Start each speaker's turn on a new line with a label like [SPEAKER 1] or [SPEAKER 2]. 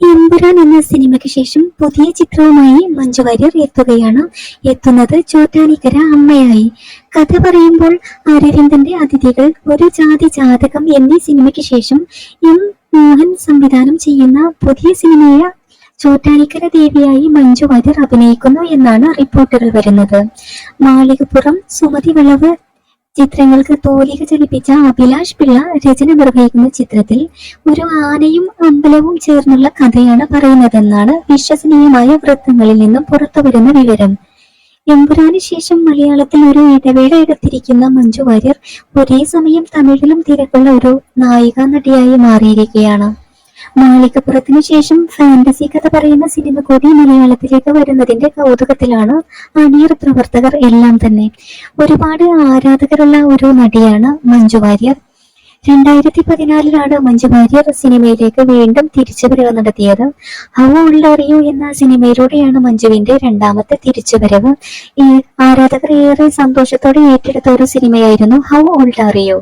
[SPEAKER 1] എമ്പുരാൻ എന്ന സിനിമയ്ക്ക് ശേഷം പുതിയ ചിത്രവുമായി മഞ്ജു വാര്യർ എത്തുകയാണ്. എത്തുന്നത് ചോറ്റാനിക്കര അമ്മയായി. കഥ പറയുമ്പോൾ അരവിന്ദന്റെ അതിഥികൾ ഒരു ജാതി ജാതകം എന്നീ സിനിമയ്ക്ക് ശേഷം എം മോഹൻ സംവിധാനം ചെയ്യുന്ന പുതിയ സിനിമയായ ചോറ്റാനിക്കര ദേവിയായി മഞ്ജു വാര്യർ അഭിനയിക്കുന്നു എന്നാണ് റിപ്പോർട്ടുകൾ വരുന്നത്. മാളികപ്പുറം സുമതി വിളവ് ചിത്രങ്ങൾക്ക് തോലിക ചലിപ്പിച്ച അഭിലാഷ് പിള്ള രചന നിർവഹിക്കുന്ന ചിത്രത്തിൽ ഒരു ആനയും അമ്പലവും ചേർന്നുള്ള കഥയാണ് പറയുന്നതെന്നാണ് വിശ്വസനീയമായ വൃത്തങ്ങളിൽ നിന്നും പുറത്തുവരുന്ന വിവരം. എമ്പുരാന് ശേഷം മലയാളത്തിൽ ഒരു ഇടവേള എടുത്തിരിക്കുന്ന മഞ്ജു വാര്യർ ഒരേ സമയം തമിഴിലും തിരക്കുള്ള ഒരു നായിക നടിയായി മാറിയിരിക്കുകയാണ്. മാളികപ്പുറത്തിനു ശേഷം ഫാന്റസി കഥ പറയുന്ന സിനിമ കൂടി മലയാളത്തിലേക്ക് വരുന്നതിന്റെ കൗതുകത്തിലാണ് അണിയർ പ്രവർത്തകർ എല്ലാം തന്നെ. ഒരുപാട് ആരാധകരുള്ള ഒരു നടിയാണ് മഞ്ജു വാര്യർ. രണ്ടായിരത്തി പതിനാലിലാണ് മഞ്ജു വാര്യർ സിനിമയിലേക്ക് വീണ്ടും തിരിച്ചുവരവ് നടത്തിയത്. ഹൗ ഉള്ളറിയോ എന്ന സിനിമയിലൂടെയാണ് മഞ്ജുവിന്റെ രണ്ടാമത്തെ തിരിച്ചുവരവ്. ഈ ആരാധകർ ഏറെ സന്തോഷത്തോടെ ഏറ്റെടുത്ത ഒരു സിനിമയായിരുന്നു ഹൗ അറിയൂ